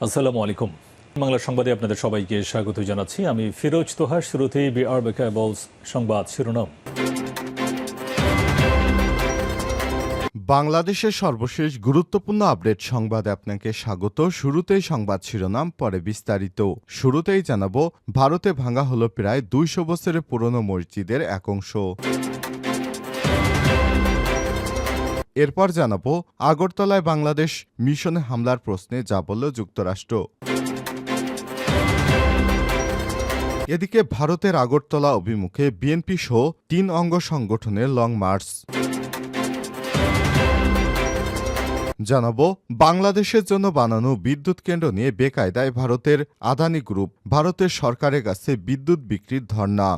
আসসালামু আলাইকুম। বাংলা সংবাদে আপনাদের সবাইকে স্বাগত জানাচ্ছি। আমি ফিরোজ বিআর বেকাবলস সংবাদ শিরোনাম। বাংলাদেশের সর্বশেষ গুরুত্বপূর্ণ আপডেট সংবাদে আপনাকে স্বাগত। শুরুতেই সংবাদ শিরোনাম, পরে বিস্তারিত। শুরুতেই জানাব, ভারতে ভাঙা হলো প্রায় দুইশো বছরের পুরনো মসজিদের এক অংশ। এরপর জানাব আগরতলায় বাংলাদেশ মিশনে হামলার প্রশ্নে যা বলল যুক্তরাষ্ট্র। এদিকে ভারতের আগরতলা অভিমুখে বিএনপি সহ তিন অঙ্গ সংগঠনের লং মার্চ। জানাব বাংলাদেশের জন্য বানানো বিদ্যুৎ কেন্দ্র নিয়ে বেকায়দায় ভারতের আদানি গ্রুপ, ভারতের সরকারের কাছে বিদ্যুৎ বিক্রির ধর্ণা।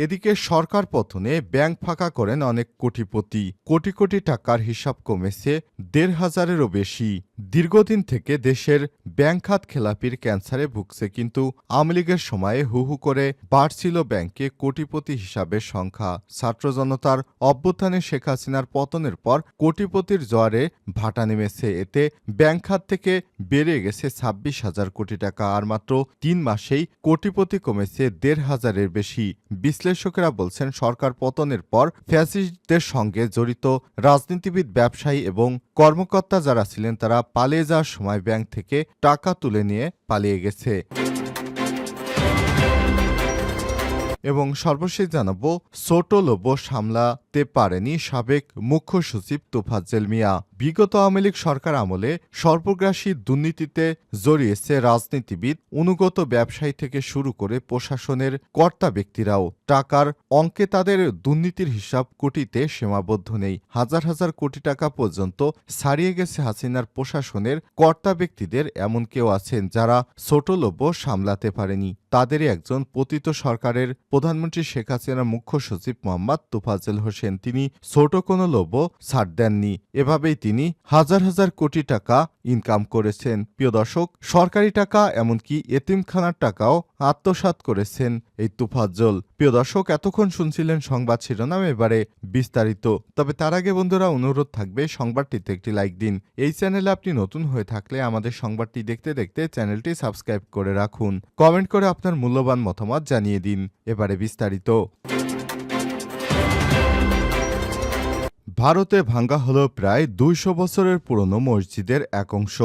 এদিকে সরকার পতনে ব্যাংক ফাঁকা করেন অনেক কোটিপতি। কোটি কোটি টাকার হিসাব কমেছে দেড় হাজারেরও বেশি। দীর্ঘদিন থেকে দেশের ব্যাংক খাত খেলাপির ক্যান্সারে ভুগছে কিন্তু আওয়ামী লীগের সময়ে হু হু করে বাড়ছিল ব্যাংকে কোটিপতি হিসাবে সংখ্যা। ছাত্র জনতার অভ্যুত্থানে শেখ হাসিনার পতনের পর কোটিপতির জোয়ারে ভাটা নেমেছে। এতে ব্যাংক খাত থেকে বেড়ে গেছে ছাব্বিশ হাজার কোটি টাকা আর মাত্র তিন মাসেই কোটিপতি কমেছে দেড় হাজারের বেশি। বিশ্লেষকেরা বলছেন, সরকার পতনের পর ফ্যাসিস্টদের সঙ্গে জড়িত রাজনীতিবিদ, ব্যবসায়ী এবং কর্মকর্তা যারা ছিলেন তারা পালিয়ে যাওয়ার সময় ব্যাংক থেকে টাকা তুলে নিয়ে পালিয়ে গেছে। এবং সর্বশেষ জানাব, ছোট লোভ সামলাতে পারেনি সাবেক মুখ্য সচিব তোফাজ্জেল মিয়া। বিগত আওয়ামী লীগ সরকার আমলে সর্বগ্রাসী দুর্নীতিতে জড়িয়েছে রাজনীতিবিদ, অনুগত ব্যবসায়ী থেকে শুরু করে প্রশাসনের কর্তা ব্যক্তিরাও। টাকার অঙ্কে তাদের দুর্নীতির হিসাব কোটিতে সীমাবদ্ধ নেই। হাজার হাজার কোটি টাকা পর্যন্ত ছাড়িয়ে গেছে হাসিনার প্রশাসনের কর্তা ব্যক্তিদের, এমন কেউ আছেন যারা ছোট লোভ সামলাতে পারেনি। তাদেরই একজন পতিত সরকারের প্রধানমন্ত্রী শেখ হাসিনার মুখ্য সচিব মোহাম্মদ তুফাজেল হোসেন। তিনি ছোট কোনো লোভও ছাড় দেননি। এভাবেই তিনি হাজার হাজার কোটি টাকা ইনকাম করেছেন। প্রিয় দর্শক, সরকারি টাকা এমনকি এতিমখানার টাকাও আত্মসাৎ করেছেন এই তুফাজ্জল প্রিয় দর্শক, এতক্ষণ শুনছিলেন সংবাদ শিরোনাম। এবারে বিস্তারিত। তবে তার আগে বন্ধুরা, অনুরোধ থাকবে সংবাদটিতে একটি লাইক দিন। এই চ্যানেলে আপনি নতুন হয়ে থাকলে আমাদের সংবাদটি দেখতে দেখতে চ্যানেলটি সাবস্ক্রাইব করে রাখুন। কমেন্ট করে আপনার মূল্যবান মতামত জানিয়ে দিন। এবারে বিস্তারিত। ভারতে ভাঙ্গা হল প্রায় দুইশো বছরের পুরনো মসজিদের এক অংশ।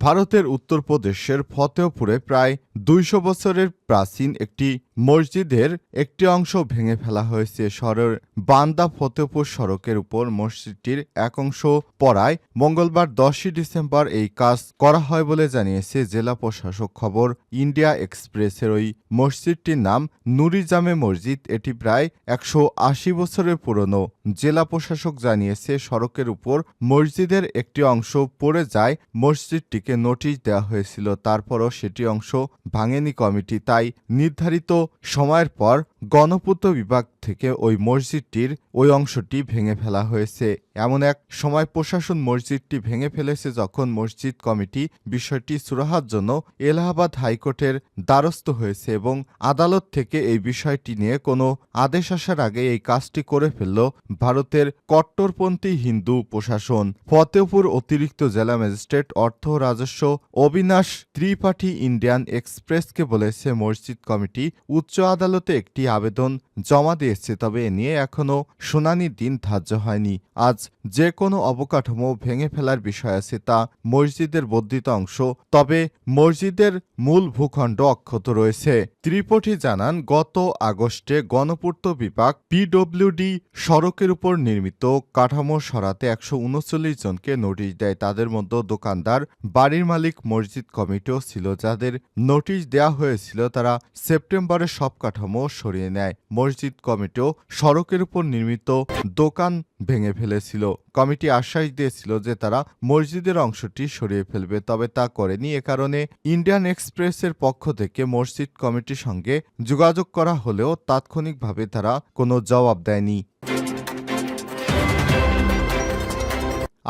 ভারতের উত্তরপ্রদেশের ফতেহপুরে প্রায় দুইশো বছরের প্রাচীন একটি মসজিদের একটি অংশ ভেঙে ফেলা হয়েছে। শহরের বান্দা ফতেহপুর সড়কের উপর মসজিদটির এক অংশ পড়ায় মঙ্গলবার দশই ডিসেম্বর এই কাজ করা হয় বলে জানিয়েছে জেলা প্রশাসক খবর ইন্ডিয়া এক্সপ্রেসের। ওই মসজিদটির নাম নুরিজামে মসজিদ। এটি প্রায় একশো আশি বছরের পুরনো। জেলা প্রশাসক জানিয়েছে, সড়কের উপর মসজিদের একটি অংশ পড়ে যায়, মসজিদটিকে নোটিশ দেওয়া হয়েছিল। তারপরও সেটি অংশ ভাঙেনি কমিটি। তাই নির্ধারিত সময়ের পর গণপূর্ত বিভাগ থেকে ওই মসজিদটির ওই অংশটি ভেঙে ফেলা হয়েছে। এমন এক সময় প্রশাসন মসজিদটি ভেঙে ফেলেছে যখন মসজিদ কমিটি বিষয়টি সুরাহার জন্য এলাহাবাদ হাইকোর্টের দ্বারস্থ হয়েছে এবং আদালত থেকে এই বিষয়টি নিয়ে কোনো আদেশ আসার আগে এই কাজটি করে ফেলল ভারতের কট্টরপন্থী হিন্দু প্রশাসন। ফতেহপুর অতিরিক্ত জেলা ম্যাজিস্ট্রেট অর্থ রাজস্ব অবিনাশ ত্রিপাঠী ইন্ডিয়ান এক্সপ্রেসকে বলেছে, মসজিদ কমিটি উচ্চ আদালতে একটি আবেদন জমা দিয়েছে, তবে এ নিয়ে এখনও শুনানির দিন ধার্য হয়নি। আজ যে কোনো অবকাঠামো ভেঙে ফেলার বিষয় আছে তা মসজিদের বর্ধিত অংশ, তবে মসজিদের মূল ভূখণ্ড অক্ষত রয়েছে। ত্রিপঠী জানান, গত আগস্টে গণপূর্ত বিভাগ পিডব্লিউডি সড়কের উপর নির্মিত কাঠামো সরাতে একশো উনচল্লিশ জনকে নোটিশ দেয়। তাদের মধ্যে দোকানদার, বাড়ির মালিক, মসজিদ কমিটিও ছিল। যাদের নোটিশ দেওয়া হয়েছিল, তারা সেপ্টেম্বরে সব কাঠামো সরিয়ে নেয়। মসজিদ কমিটিও সড়কের উপর নির্মিত দোকান ভেঙে ফেলেছিল। কমিটি আশ্বাস দিয়েছিল যে তারা মসজিদের অংশটি সরিয়ে ফেলবে, তবে তা করেনি এ কারণে ইন্ডিয়ান এক্সপ্রেসের পক্ষ থেকে মসজিদ কমিটির সঙ্গে যোগাযোগ করা হলেও তাৎক্ষণিকভাবে তারা কোনো জবাব দেয়নি।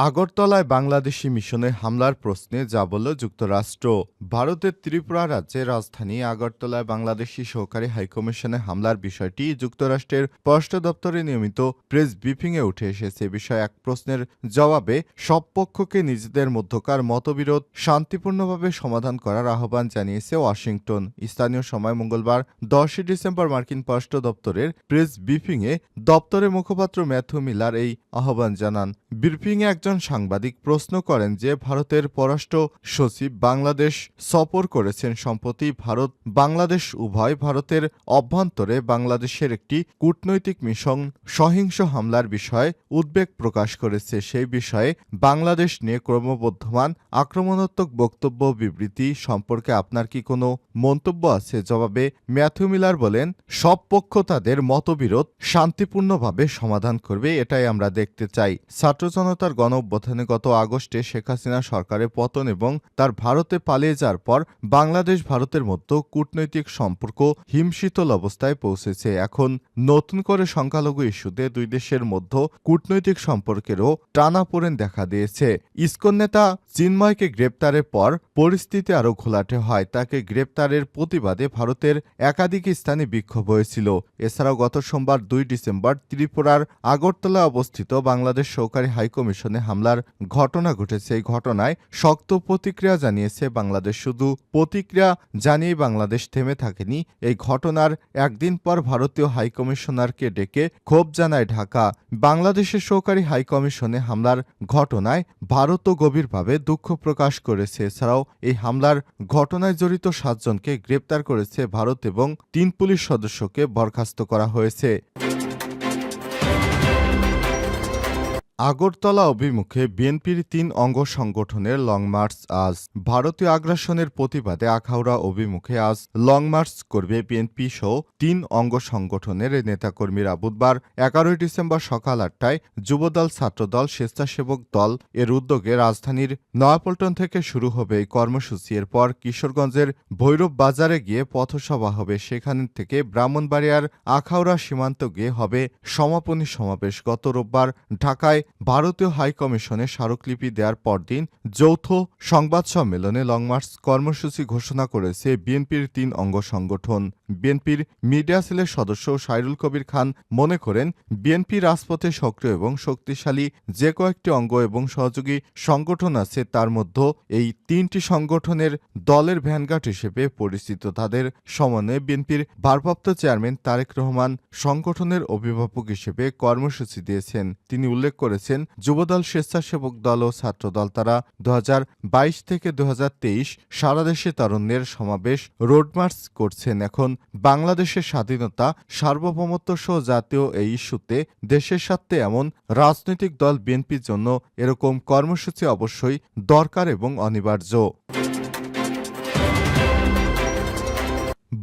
আগরতলায় বাংলাদেশি মিশনে হামলার প্রশ্নে যা বলল যুক্তরাষ্ট্র। ভারতের ত্রিপুরা রাজ্যের রাজধানী আগরতলায় বাংলাদেশি সহকারী হাইকমিশনে হামলার বিষয়টি যুক্তরাষ্ট্রের পররাষ্ট্র দপ্তরে নিয়মিত প্রেস ব্রিফিংয়ে উঠে এসেছে। বিষয়ে এক প্রশ্নের জবাবে সব পক্ষকে নিজেদের মধ্যকার মতবিরোধ শান্তিপূর্ণভাবে সমাধান করার আহ্বান জানিয়েছে ওয়াশিংটন। স্থানীয় সময় মঙ্গলবার দশই ডিসেম্বর মার্কিন পররাষ্ট্র দপ্তরের প্রেস ব্রিফিংয়ে দপ্তরের মুখপাত্র ম্যাথু মিলার এই আহ্বান জানান। ব্রিফিংয়ে একজন সাংবাদিক প্রশ্ন করেন যে ভারতের পররাষ্ট্র সচিব বাংলাদেশ সফর করেছেন সম্প্রতি ভারত, বাংলাদেশ উভয় ভারতের অভ্যন্তরে বাংলাদেশের একটি কূটনৈতিক মিশন সহিংস হামলার বিষয়ে উদ্বেগ প্রকাশ করেছে। সেই বিষয়ে বাংলাদেশ নিয়ে ক্রমবর্ধমান আক্রমণাত্মক বক্তব্য, বিবৃতি সম্পর্কে আপনার কি কোনো মন্তব্য আছে? জবাবে ম্যাথু মিলার বলেন, সব পক্ষ তাদের মতবিরোধ শান্তিপূর্ণভাবে সমাধান করবে, এটাই আমরা দেখতে চাই। ছাত্র জনতার গণ অভ্যুত্থানে গত আগস্টে শেখ হাসিনা সরকারের পতন এবং তার ভারতে পালিয়ে যাওয়ার পর বাংলাদেশ ভারতের মধ্যে কূটনৈতিক সম্পর্ক হিমশীতল অবস্থায় পৌঁছেছে। এখন নতুন করে সংখ্যালঘু ইস্যুতে দুই দেশের মধ্যে কূটনৈতিক সম্পর্কেরও টানাপোড়েন দেখা দিয়েছে। ইসকন নেতা চিন্ময়কে গ্রেপ্তারের পর পরিস্থিতি আরও ঘোলাটে হয়। তাকে গ্রেপ্তারের প্রতিবাদে ভারতের একাধিক স্থানে বিক্ষোভ হয়েছিল। এছাড়াও গত সোমবার দুই ডিসেম্বর ত্রিপুরার আগরতলা অবস্থিত বাংলাদেশ সহকারী হাইকমিশনে হামলার ঘটনা ঘটেছে। এই ঘটনায় শক্ত প্রতিক্রিয়া জানিয়েছে বাংলাদেশ। শুধু প্রতিক্রিয়া জানিয়ে বাংলাদেশ থেমে থাকেনি, এই ঘটনার একদিন পর ভারতীয় হাইকমিশনারকে ডেকে ক্ষোভ জানায় ঢাকা। বাংলাদেশের সহকারী হাইকমিশনে হামলার ঘটনায় ভারতও গভীরভাবে দুঃখ প্রকাশ করেছে। এছাড়াও এই হামলার ঘটনায় জড়িত সাতজনকে গ্রেপ্তার করেছে ভারত এবং তিন পুলিশ সদস্যকে বরখাস্ত করা হয়েছে। আগরতলা অভিমুখে বিএনপির তিন অঙ্গ সংগঠনের লং মার্চ আজ। ভারতীয় আগ্রাসনের প্রতিবাদে আখাউড়া অভিমুখে আজ লং মার্চ করবে বিএনপি সহ তিন অঙ্গ সংগঠনের নেতাকর্মীরা। বুধবার এগারোই ডিসেম্বর সকাল আটটায় যুবদল, ছাত্রদল, স্বেচ্ছাসেবক দল এর উদ্যোগে রাজধানীর নয়াপল্টন থেকে শুরু হবে এই কর্মসূচি। এরপর কিশোরগঞ্জের ভৈরব বাজারে গিয়ে পথসভা হবে। সেখান থেকে ব্রাহ্মণবাড়িয়ার আখাউড়া সীমান্ত গিয়ে হবে সমাপনী সমাবেশ। গত রোববার ঢাকায় ভারতীয় হাইকমিশনে স্মারকলিপি দেওয়ার পরদিন যৌথ সংবাদ সম্মেলনে লংমার্চ কর্মসূচি ঘোষণা করেছে বিএনপির তিন অঙ্গ সংগঠন। বিএনপির মিডিয়া সেলের সদস্য সাইরুল কবির খান মনে করেন, বিএনপি রাজপথে সক্রিয় এবং শক্তিশালী যে কয়েকটি অঙ্গ এবং সহযোগী সংগঠন আছে তার মধ্যে এই তিনটি সংগঠনের দলের ভ্যানগার্ড হিসেবে পরিচিত। তাদের সমন্বয়ে বিএনপির ভারপ্রাপ্ত চেয়ারম্যান তারেক রহমান সংগঠনের অভিভাবক হিসেবে কর্মসূচি দিয়েছেন। তিনি উল্লেখ করেছেন যুবদল স্বেচ্ছাসেবক দল ও ছাত্রদল তারা। দুহাজার বাইশ থেকে দু সারা দেশে তারুণ্যের সমাবেশ রোডমার্চ করছেন এখন। বাংলাদেশের স্বাধীনতা, সার্বভৌমত্ব সহ জাতীয় এই ইস্যুতে দেশের স্বার্থে এমন রাজনৈতিক দল বিএনপির জন্য এরকম কর্মসূচি অবশ্যই দরকার এবং অনিবার্য।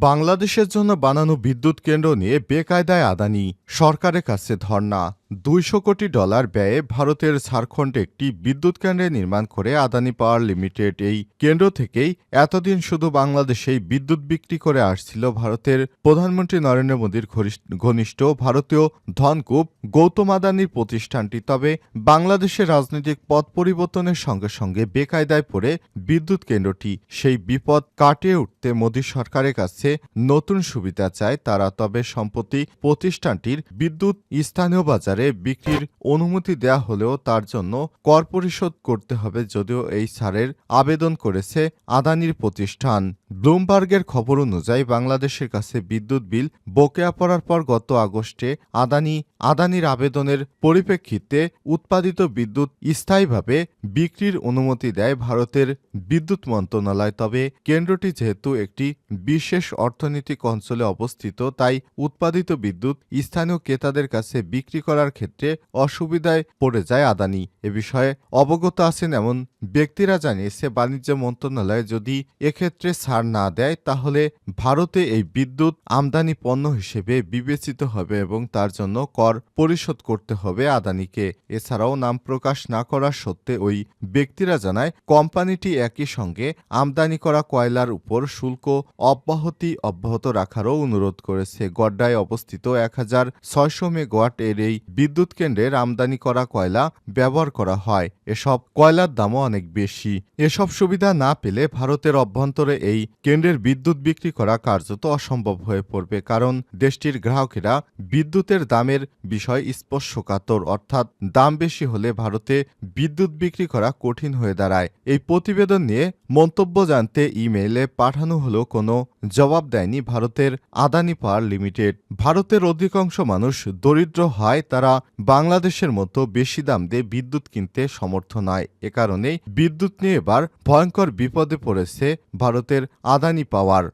বাংলাদেশের জন্য বানানো বিদ্যুৎ কেন্দ্র নিয়ে বেকায়দায় আদানি, সরকারের কাছে ধর্ণা। দুইশো কোটি ডলার ব্যয়ে ভারতের ঝাড়খণ্ডে একটি বিদ্যুৎ কেন্দ্রে নির্মাণ করে আদানি পাওয়ার লিমিটেড এই কেন্দ্র থেকেই এতদিন শুধু বাংলাদেশেই বিদ্যুৎ বিক্রি করে আসছিল ভারতের। প্রধানমন্ত্রী নরেন্দ্র মোদীর ঘনিষ্ঠ- ভারতীয় ধনকূপ গৌতম আদানির প্রতিষ্ঠানটি তবে বাংলাদেশের রাজনৈতিক পথ পরিবর্তনের সঙ্গে সঙ্গে বেকায়দায় পড়ে বিদ্যুৎ কেন্দ্রটি। সেই বিপদ কাটিয়ে উঠতে মোদী সরকারের কাছে নতুন সুবিধা চায় তারা, তবে সম্প্রতি প্রতিষ্ঠানটির বিদ্যুৎ স্থানীয় বাজারে বিক্রির অনুমতি দেয়া হলেও তার জন্য কর পরিশোধ করতে হবে যদিও এই ছাড়ের আবেদন করেছে আদানির প্রতিষ্ঠান। ব্লুমবার্গের খবর অনুযায়ী বাংলাদেশের কাছে বিদ্যুৎ বিল বকেয়া পড়ার পর গত আগস্টে আদানি আদানির আবেদনের পরিপ্রেক্ষিতে উৎপাদিত বিদ্যুৎ স্থায়ীভাবে বিক্রির অনুমতি দেয় ভারতের বিদ্যুৎ মন্ত্রণালয়। তবে কেন্দ্রটি যেহেতু একটি বিশেষ অর্থনৈতিক অঞ্চলে অবস্থিত, তাই উৎপাদিত বিদ্যুৎ স্থানীয় ক্রেতাদের কাছে বিক্রি করার ক্ষেত্রে অসুবিধায় পড়ে যায় আদানি। এ বিষয়ে অবগত আছেন এমন ব্যক্তিরা জানিয়েছে, বাণিজ্য মন্ত্রণালয় যদি এক্ষেত্রে ছাড় না দেয়, তাহলে ভারতে এই বিদ্যুৎ আমদানি পণ্য হিসেবে বিবেচিত হবে এবং তার জন্য কর কর পরিশোধ করতে হবে আদানিকে। এছাড়াও নাম প্রকাশ না করা সত্ত্বে ওই ব্যক্তিরা জানায়, কোম্পানিটি একই সঙ্গে আমদানি করা কয়লার উপর শুল্ক অব্যাহতি অব্যাহত রাখারও অনুরোধ করেছে। গড্ডায় অবস্থিত এক হাজার ছয়শো মেগাওয়াট এর এই বিদ্যুৎ কেন্দ্রের আমদানি করা কয়লা ব্যবহার করা হয়। এসব কয়লার দামও অনেক বেশি। এসব সুবিধা না পেলে ভারতের অভ্যন্তরে এই কেন্দ্রের বিদ্যুৎ বিক্রি করা কার্যত অসম্ভব হয়ে পড়বে, কারণ দেশটির গ্রাহকেরা বিদ্যুতের দামের বিষয় স্পর্শকাতর, অর্থাৎ দাম বেশি হলে ভারতে বিদ্যুৎ বিক্রি করা কঠিন হয়ে দাঁড়ায়। এই প্রতিবেদন নিয়ে মন্তব্য জানতে ইমেইলে পাঠানো হলেও কোনো জবাব দেয়নি ভারতের আদানি পাওয়ার লিমিটেড। ভারতের অধিকাংশ মানুষ দরিদ্র হয়, তারা বাংলাদেশের মতো বেশি দাম দিয়ে বিদ্যুৎ কিনতে সমর্থ নয়। এ কারণেই বিদ্যুৎ নিয়ে এবার ভয়ঙ্কর বিপদে পড়েছে ভারতের আদানি পাওয়ার।